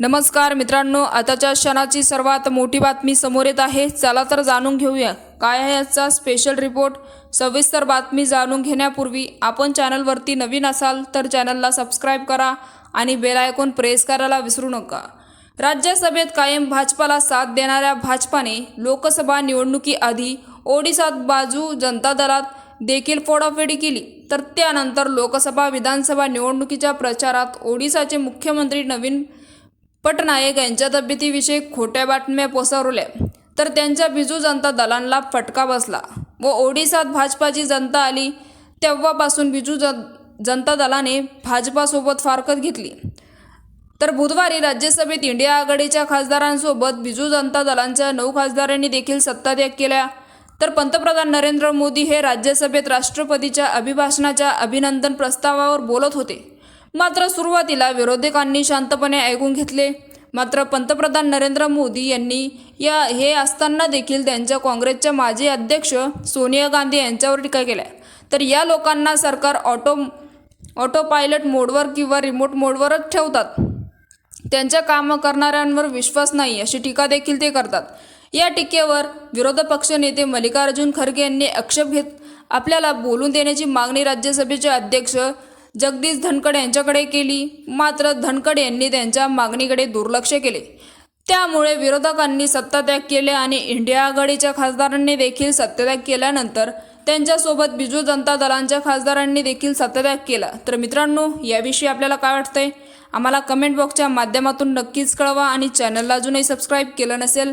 नमस्कार मित्रांनो आताच्या क्षणाची सर्वात मोठी बातमी समोर येत आहे. चला तर जाणून घेऊया. काय आहे याचा स्पेशल रिपोर्ट सविस्तर बातमी जाणून घेण्यापूर्वी आपण चॅनलवरती नवीन असाल तर चॅनलला सबस्क्राईब करा आणि बेल आयकॉन प्रेस करायला विसरू नका. राज्यसभेत कायम भाजपाला साथ देणाऱ्या भाजपाने लोकसभा निवडणुकीआधी ओडिसात बाजू जनता दलात देखील फोडाफोडी केली. तर त्यानंतर लोकसभा विधानसभा निवडणुकीच्या प्रचारात ओडिसाचे मुख्यमंत्री नवीन पटनायक यांच्या तब्येतीविषयी खोट्या बातम्या पसरवल्या. तर त्यांच्या बिजू जनता दलांना फटका बसला व ओडिसात भाजपाची जनता आली तेव्हापासून बिजू जन जनता दलाने भाजपासोबत फारकत घेतली. तर बुधवारी राज्यसभेत इंडिया आघाडीच्या खासदारांसोबत बिजू जनता दलांच्या नऊ खासदारांनी देखील सत्तात्याग केल्या. तर पंतप्रधान नरेंद्र मोदी हे राज्यसभेत राष्ट्रपतीच्या अभिभाषणाच्या अभिनंदन प्रस्तावावर बोलत होते. मात्र सुरुवातीला विरोधकांनी शांतपणे ऐकून घेतले. मात्र पंतप्रधान नरेंद्र मोदी यांनी या हे असताना देखील त्यांच्या काँग्रेसच्या माजी अध्यक्ष सोनिया गांधी यांच्यावर टीका केल्या. तर या लोकांना सरकार ऑटो ऑटो पायलट मोडवर किंवा रिमोट मोडवरच ठेवतात. त्यांच्या कामं करणाऱ्यांवर विश्वास नाही अशी टीका देखील ते करतात. या टीकेवर विरोधी पक्षनेते मल्लिकार्जुन खरगे यांनी आक्षेप घेत आपल्याला बोलून देण्याची मागणी राज्यसभेचे अध्यक्ष जगदीश धनखड यांच्याकडे केली. मात्र धनखड यांनी त्यांच्या मागणीकडे दुर्लक्ष केले. त्यामुळे विरोधकांनी सत्तात्याग केले आणि इंडिया आघाडीच्या खासदारांनी देखील सत्तात्याग केल्यानंतर त्यांच्यासोबत बिजू जनता दलांच्या खासदारांनी देखील सत्तात्याग केला. तर मित्रांनो याविषयी आपल्याला काय वाटतंय? आम्हाला कमेंट बॉक्सच्या माध्यमातून नक्कीच कळवा आणि चॅनलला अजूनही सबस्क्राईब केलं नसेल